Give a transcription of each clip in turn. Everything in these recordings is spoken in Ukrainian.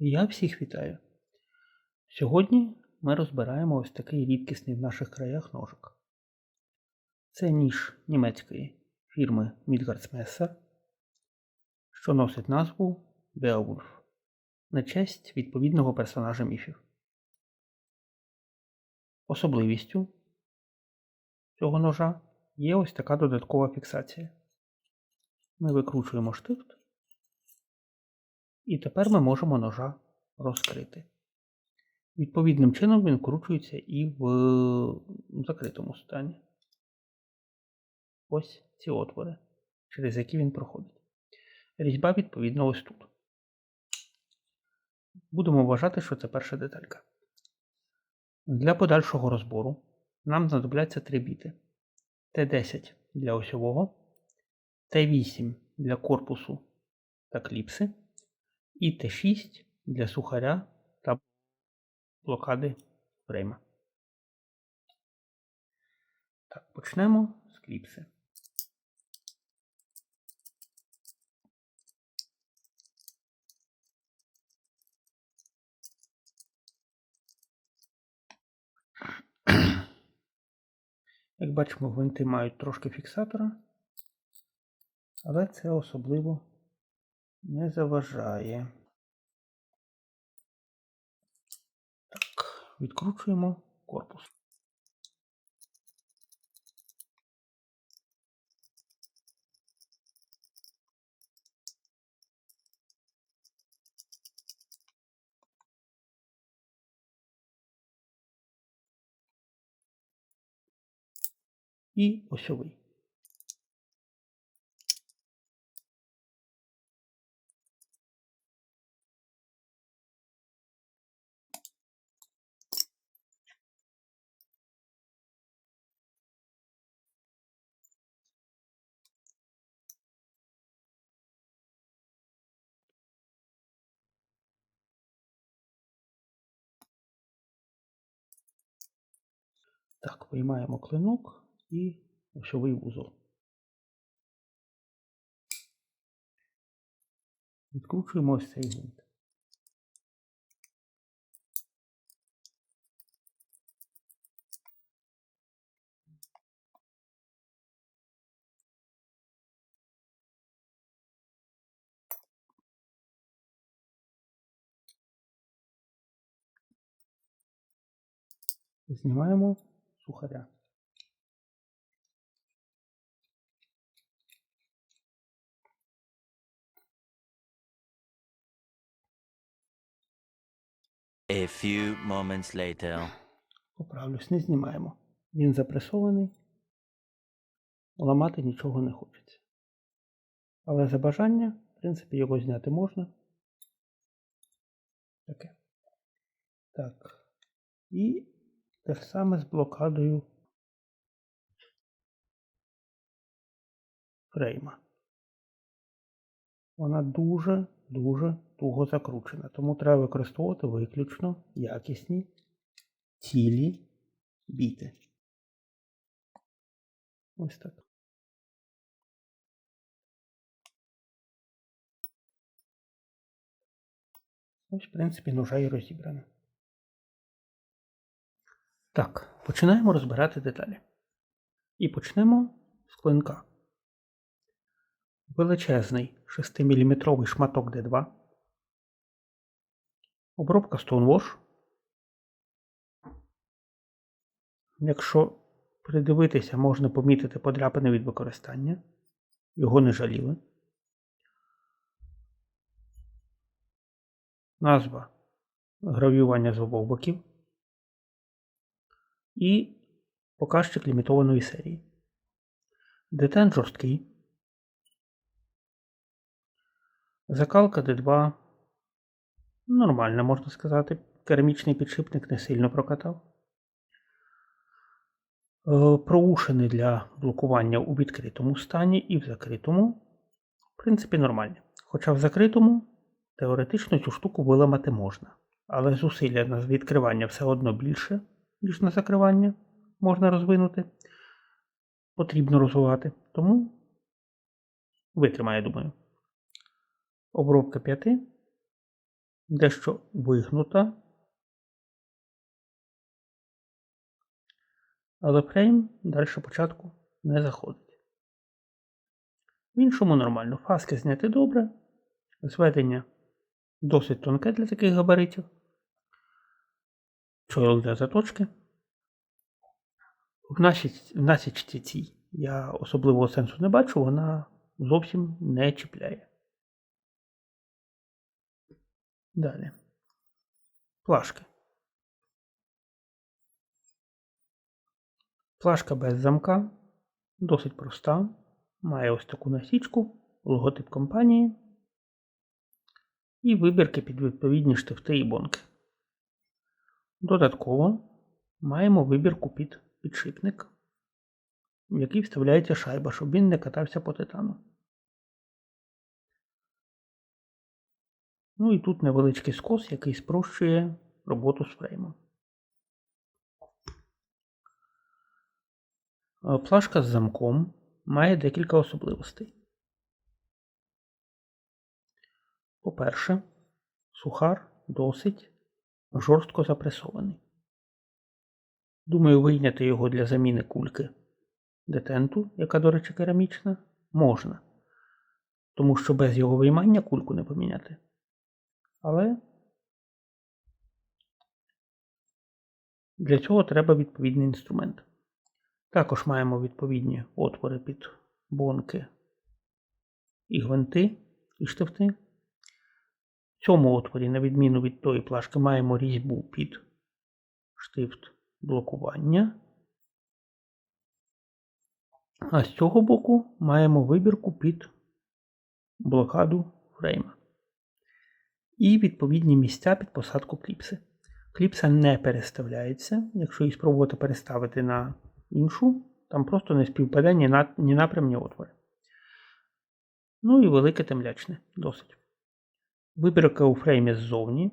Я всіх вітаю. Сьогодні ми розбираємо ось такий рідкісний в наших краях ножик. Це ніж німецької фірми Midgard's що носить назву Beowulf на честь відповідного персонажа міфів. Особливістю цього ножа є ось така додаткова фіксація. Ми викручуємо штифт, і тепер ми можемо ножа розкрити. Відповідним чином він вкручується і в закритому стані. Ось ці отвори, через які він проходить. Різьба, відповідно, ось тут. Будемо вважати, що це перша деталька. Для подальшого розбору нам знадобляться три біти: Т10 для осьового, Т8 для корпусу та кліпси, і Т6 для сухаря та блокади фрейма. Так, почнемо з кліпси. Як бачимо, гвинти мають трошки фіксатора, але це особливо не заважає. Так, відкручуємо корпус. І осьовий. Так, виймаємо клинок і осьовий вузол. Відкручуємо ось цей гвинт. Знімаємо сухаря. A few moments later. Поправлюсь, не знімаємо. Він запресований. Ламати нічого не хочеться. Але за бажання, в принципі, його зняти можна. Таке. Так. І те ж саме з блокадою фрейма. Вона дуже-дуже туго закручена, тому треба використовувати виключно якісні цілі біти. Ось так. Ось, в принципі, ножа і розібрана. Так, починаємо розбирати деталі. І почнемо з клинка. Величезний 6-мм шматок D2. Обробка Stonewash. Якщо придивитися, можна помітити подряпини від використання. Його не жаліли. Назва гравіювання з обох боків. І показчик лімітованої серії. Детен жорсткий. Закалка D2. Нормальна, можна сказати. Керамічний підшипник не сильно прокатав. Е, Проушини для блокування у відкритому стані і в закритому, в принципі, нормальні. Хоча в закритому теоретично цю штуку виламати можна. Але зусилля на відкривання все одно більше, на закривання можна розвинути. Потрібно розвивати. Тому витримає, думаю. Обробка 5 дещо вигнута. Але фрейм далі початку не заходить. В іншому нормально. Фаски зняти добре. Зведення досить тонке для таких габаритів. Чойл для заточки. В насіч- в насічці цій я особливого сенсу не бачу, вона зовсім не чіпляє. Далі. Плашки. Плашка без замка. Досить проста. Має ось таку насічку, логотип компанії і вибірки під відповідні штифти і бонки. Додатково маємо вибірку під підшипник, в який вставляється шайба, щоб він не катався по титану. Ну і тут невеличкий скос, який спрощує роботу з фреймом. Е, Плашка з замком має декілька особливостей. По-перше, сухар досить жорстко запресований. Думаю, вийняти його для заміни кульки детенту, яка, до речі, керамічна, можна. Тому що без його виймання кульку не поміняти. Але для цього треба відповідний інструмент. Також маємо відповідні отвори під бонки і гвинти і штифти. В цьому отворі, на відміну від тої плашки, маємо різьбу під штифт блокування. А з цього боку маємо вибірку під блокаду фрейма. І відповідні місця під посадку кліпси. Кліпса не переставляється. Якщо її спробувати переставити на іншу, там просто не співпаде ні, на, ні напрям, ні отвори. Ну і велике темлячне, досить. Вибірка у фреймі ззовні.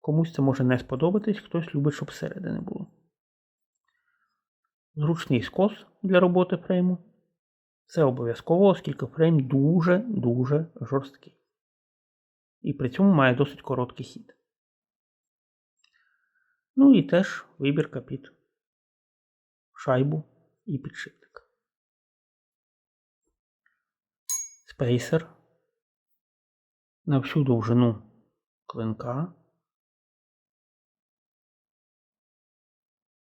Комусь це може не сподобатись, хтось любить, щоб всередини було. Зручний скос для роботи фрейму. Це обов'язково, оскільки фрейм дуже-дуже жорсткий. І при цьому має досить короткий хід. Ну і теж вибірка під шайбу і підшипник. Спейсер на всю довжину клинка.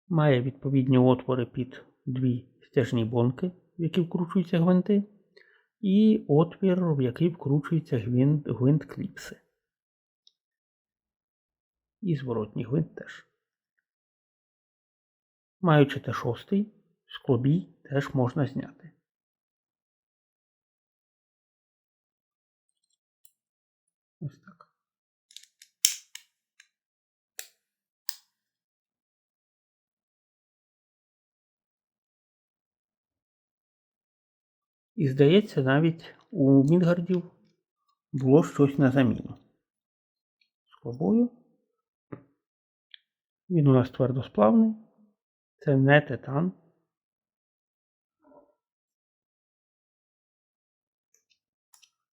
Має відповідні отвори під дві стяжні бонки, в які вкручуються гвинти, і отвір, в який вкручується гвинт, гвинт кліпси. І зворотній гвинт теж. Маючи Т6, склобій теж можна зняти. Ось так. І здається, навіть у Мідгардів було щось на заміну. Склобою. Він у нас твердосплавний. Це не титан.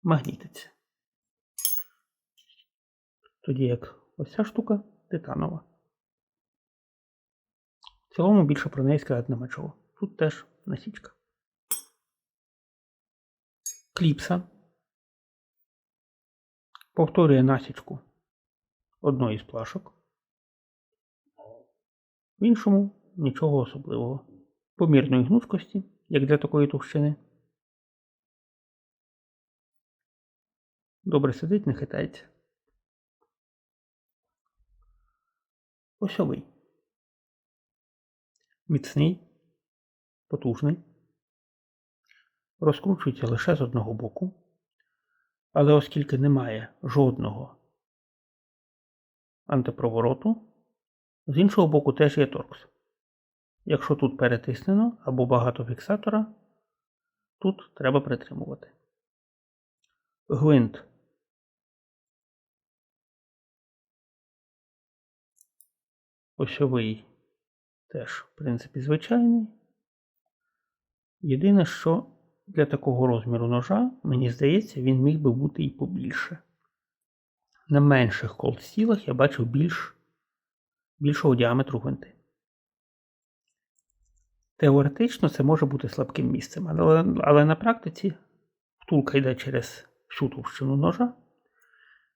Магнітиться. Тоді як ось ця штука титанова. В цілому більше про неї сказати нема чого. Тут теж насічка. Кліпса. Повторює насічку одної з плашок. В іншому нічого особливого. Помірної гнучкості, як для такої товщини. Добре сидить, не хитається. Осьовий. Міцний, потужний. Розкручується лише з одного боку. Але оскільки немає жодного антипровороту, з іншого боку теж є торкс. Якщо тут перетиснено або багато фіксатора, тут треба притримувати. Гвинт. Осьовий теж, в принципі, звичайний. Єдине, що для такого розміру ножа, мені здається, він міг би бути і побільше. на менших колд-стілах я бачив більш, більшого діаметру гвинти. Теоретично це може бути слабким місцем, але, але на практиці втулка йде через всю товщину ножа,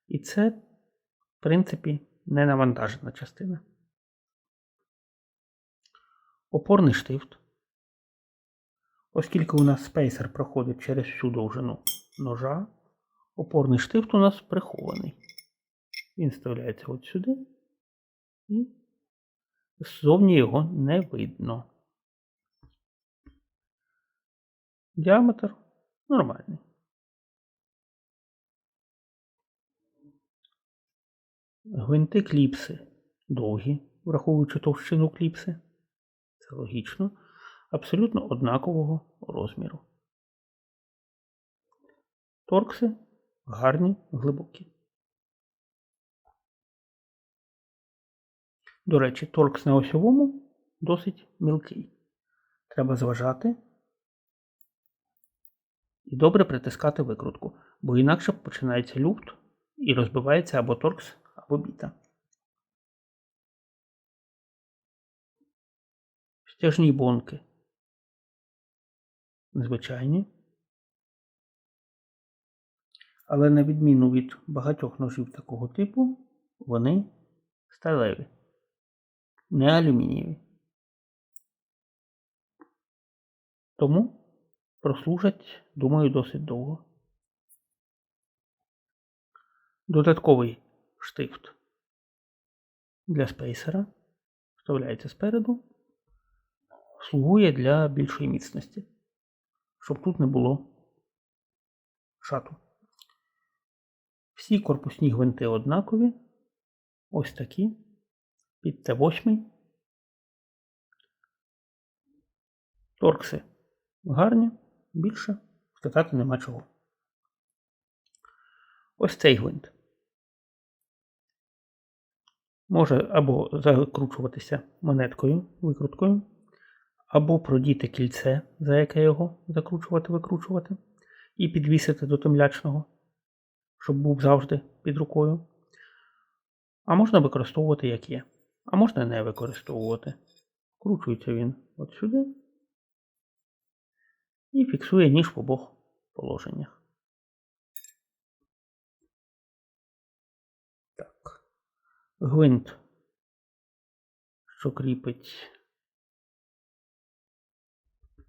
і це, в принципі, не навантажена частина. Опорний штифт. Оскільки у нас спейсер проходить через всю довжину ножа, опорний штифт у нас прихований. Він вставляється от сюди, і ззовні його не видно. Діаметр нормальний. Гвинти кліпси довгі, враховуючи товщину кліпси. Це логічно. Абсолютно однакового розміру. Торкси гарні, глибокі. До речі, торкс на осьовому досить мілкий. Треба зважати і добре притискати викрутку, бо інакше починається люфт і розбивається або торкс, або біта. Стяжні бонки. Звичайні. Але на відміну від багатьох ножів такого типу, вони сталеві, не алюмінієві. Тому прослужать, думаю, досить довго. Додатковий штифт для спейсера вставляється спереду, слугує для більшої міцності, щоб тут не було шату. Всі корпусні гвинти однакові. Ось такі. Під Т8. Торкси гарні, більше сказати нема чого. Ось цей гвинт. Може або закручуватися монеткою, викруткою, або продіти кільце, за яке його закручувати, викручувати, і підвісити до темлячного щоб був завжди під рукою. А можна використовувати як є. А можна не використовувати. Вкручується він от сюди і фіксує ніж в обох положеннях. Так. Гвинт, що кріпить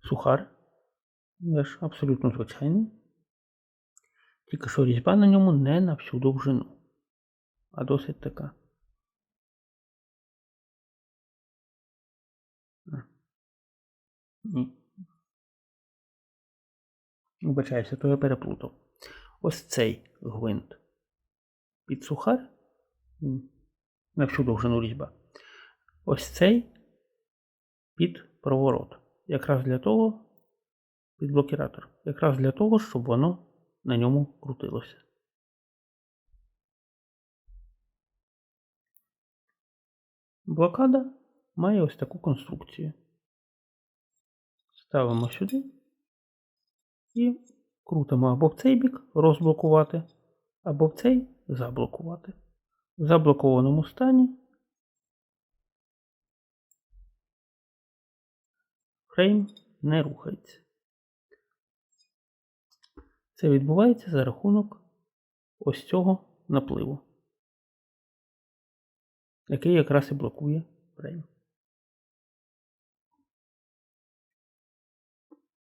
сухар. Теж абсолютно звичайний. Тільки що різьба на ньому не на всю довжину, а досить така. Ні. Вибачаюся, то я переплутав. Ось цей гвинт під сухар на всю довжину різьба. Ось цей під проворот. Якраз для того, під блокіратор. Якраз для того, щоб воно на ньому крутилося. Блокада має ось таку конструкцію. Ставимо сюди і крутимо або в цей бік розблокувати, або в цей заблокувати. В заблокованому стані фрейм не рухається. Це відбувається за рахунок ось цього напливу, який якраз і блокує фрейм.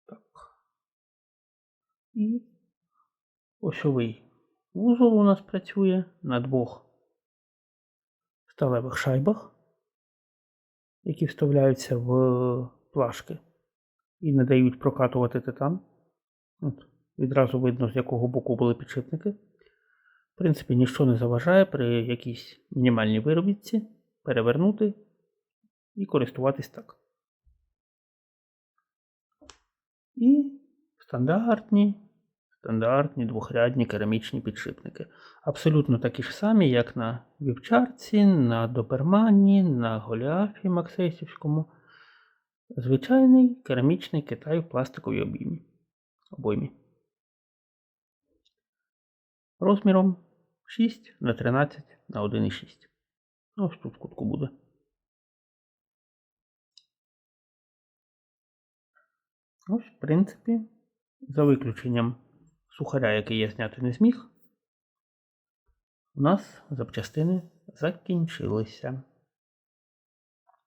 Так. І осьовий вузол у нас працює на двох сталевих шайбах, які вставляються в плашки і не дають прокатувати титан. От. Відразу видно, з якого боку були підшипники. В принципі, нічого не заважає при якійсь мінімальній виробітці перевернути і користуватись так. І стандартні стандартні двохрядні керамічні підшипники. Абсолютно такі ж самі, як на вівчарці, на Добермані, на Голіафі Максейсівському. Звичайний керамічний Китай в пластиковій обіймі. обоймі розміром 6 на 13 на 1,6. Ось тут в кутку буде. Ось, в принципі, за виключенням сухаря, який я зняти не зміг, у нас запчастини закінчилися.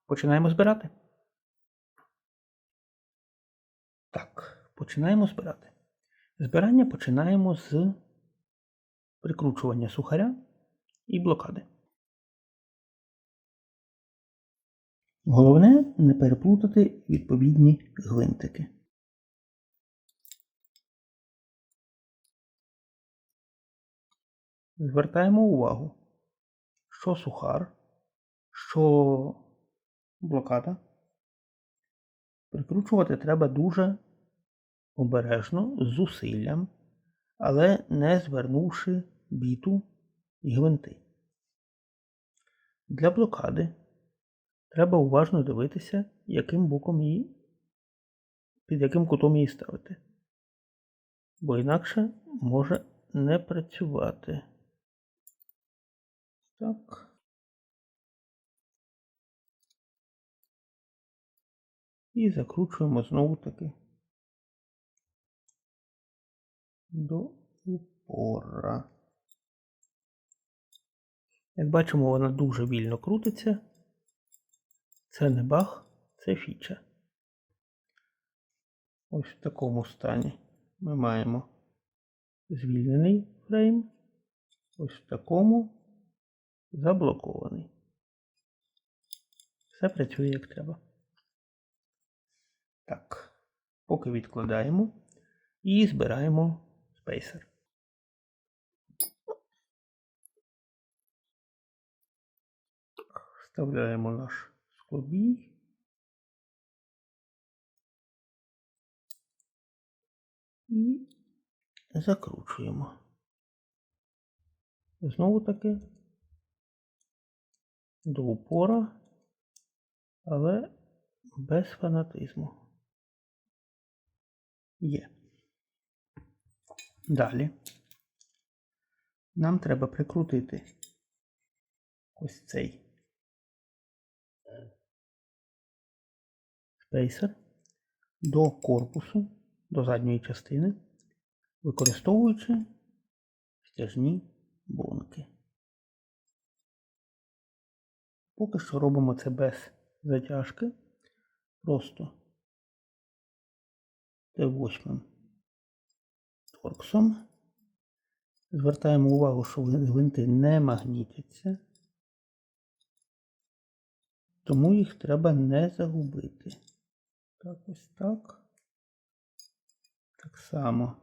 Починаємо збирати. Так, починаємо збирати. Збирання починаємо з прикручування сухаря і блокади. Головне не переплутати відповідні гвинтики. Звертаємо увагу, що сухар, що блокада прикручувати треба дуже обережно, з зусиллям, але не звернувши біту і гвинти. Для блокади треба уважно дивитися, яким боком її, під яким кутом її ставити. Бо інакше може не працювати. Так. І закручуємо знову таки до упора. Як бачимо, вона дуже вільно крутиться. Це не баг, це фіча. Ось в такому стані ми маємо звільнений фрейм. Ось в такому заблокований. Все працює як треба. Так, поки відкладаємо і збираємо спейсер. Вставляємо наш склобій. І закручуємо. Знову таки до упора, але без фанатизму. Є. Далі нам треба прикрутити ось цей спейсер до корпусу, до задньої частини, використовуючи стяжні бонки. Поки що робимо це без затяжки, просто Т8 торксом. Звертаємо увагу, що гвинти не магнітяться, тому їх треба не загубити. Так, ось так. Так само.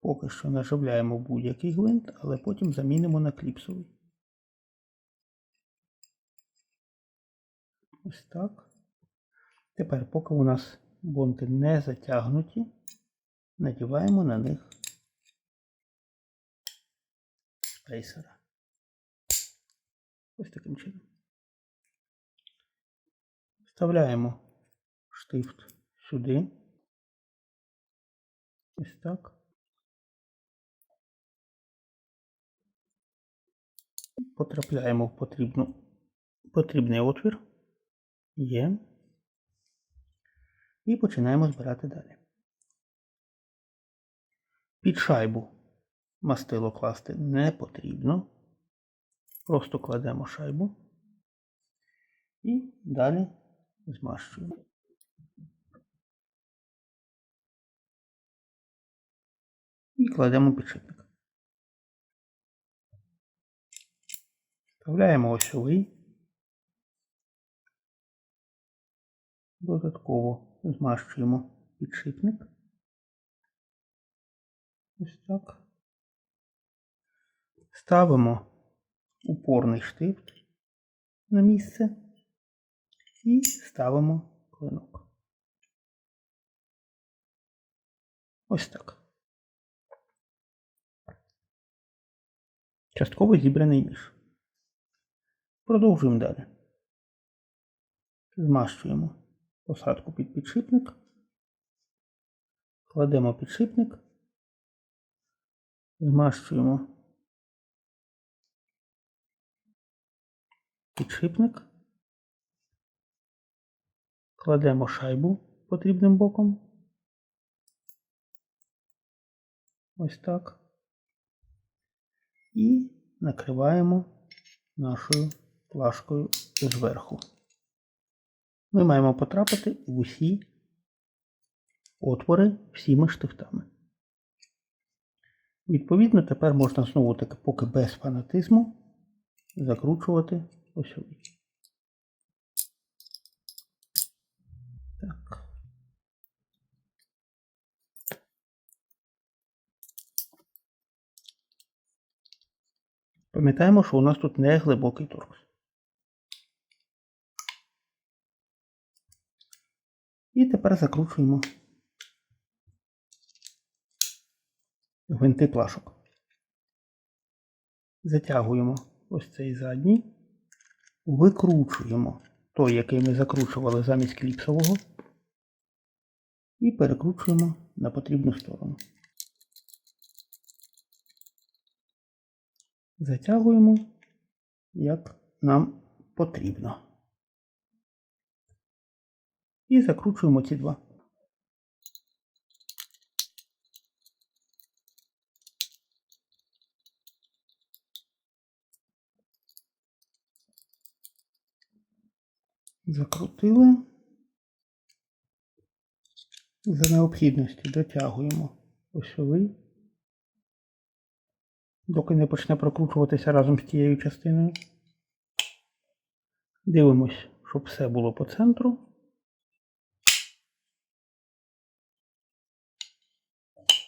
Поки що наживляємо будь-який гвинт, але потім замінимо на кліпсовий. Ось так. Тепер, поки у нас бонти не затягнуті, надіваємо на них спейсера. Ось таким чином. Вставляємо штифт сюди. Ось так. Потрапляємо в потрібну, потрібний отвір. Є. І починаємо збирати далі. Під шайбу мастило класти не потрібно. Просто кладемо шайбу і далі змащуємо. І кладемо підшипник. Вставляємо осьовий. Додатково змащуємо підшипник. Ось так. Ставимо упорний штифт на місце і ставимо клинок. Ось так. Частково зібраний ніж. Продовжуємо далі. Змащуємо посадку під підшипник. Кладемо підшипник. Змащуємо підшипник. Кладемо шайбу потрібним боком. Ось так. І накриваємо нашою плашкою зверху. Ми маємо потрапити в усі отвори всіми штифтами. Відповідно, тепер можна знову таки, поки без фанатизму, закручувати осьовий. Так. Пам'ятаємо, що у нас тут не глибокий торкс. І тепер закручуємо гвинти плашок. Затягуємо ось цей задній, викручуємо той, який ми закручували замість кліпсового, і перекручуємо на потрібну сторону. Затягуємо, як нам потрібно. І закручуємо ці два. Закрутили. За необхідності дотягуємо осьовий, доки не почне прокручуватися разом з тією частиною. Дивимось, щоб все було по центру.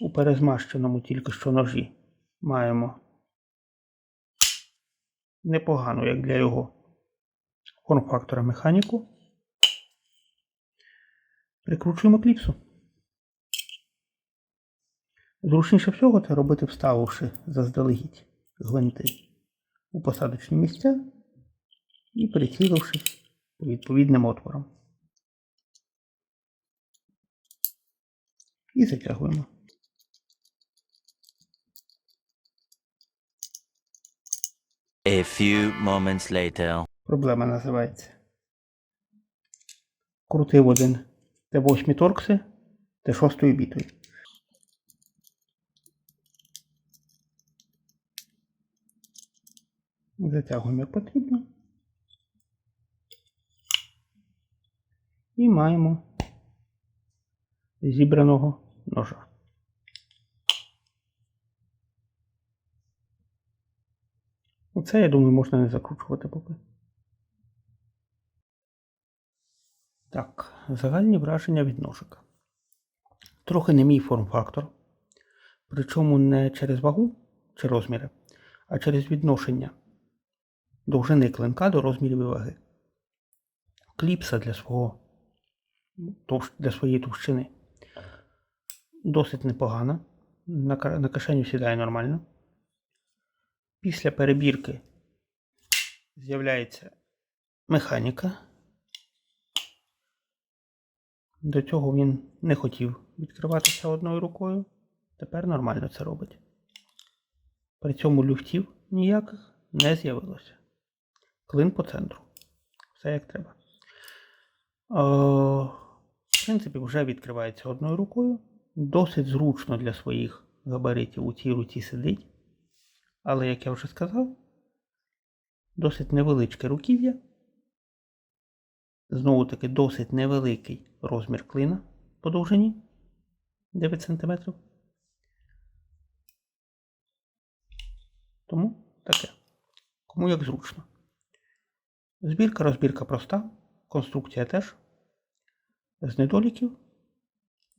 У перезмащеному тільки що ножі маємо непогану, як для його форм-фактора механіку. Прикручуємо кліпсу. Зручніше всього це робити, вставивши заздалегідь гвинти у посадочні місця і прицілившись по відповідним отворам. І затягуємо. A few moments later. Проблема називається. Крутив один Т8 торкси Т6 бітою. Затягуємо як потрібно. І маємо зібраного ножа. Оце, я думаю, можна не закручувати поки. Так, загальні враження від ножика. Трохи не мій форм-фактор. Причому не через вагу чи розміри, а через відношення довжини клинка до розмірів і ваги. Кліпса для свого для своєї товщини досить непогана. На кишеню сідає нормально. Після перебірки з'являється механіка. До цього він не хотів відкриватися одною рукою. Тепер нормально це робить. При цьому люфтів ніяких не з'явилося. Клин по центру. Все як треба. Е, в принципі, вже відкривається одною рукою. Досить зручно для своїх габаритів у цій руці сидить. Але, як я вже сказав, досить невеличке руків'я. Знову таки досить невеликий розмір клина по довжині 9 см. Тому таке. Кому як зручно. Збірка, розбірка проста, конструкція теж. З недоліків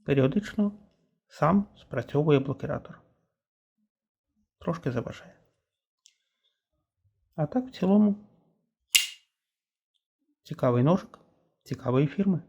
періодично сам спрацьовує блокіратор. Трошки заважає. А так в цілому цікавий ножик, цікавої фірми.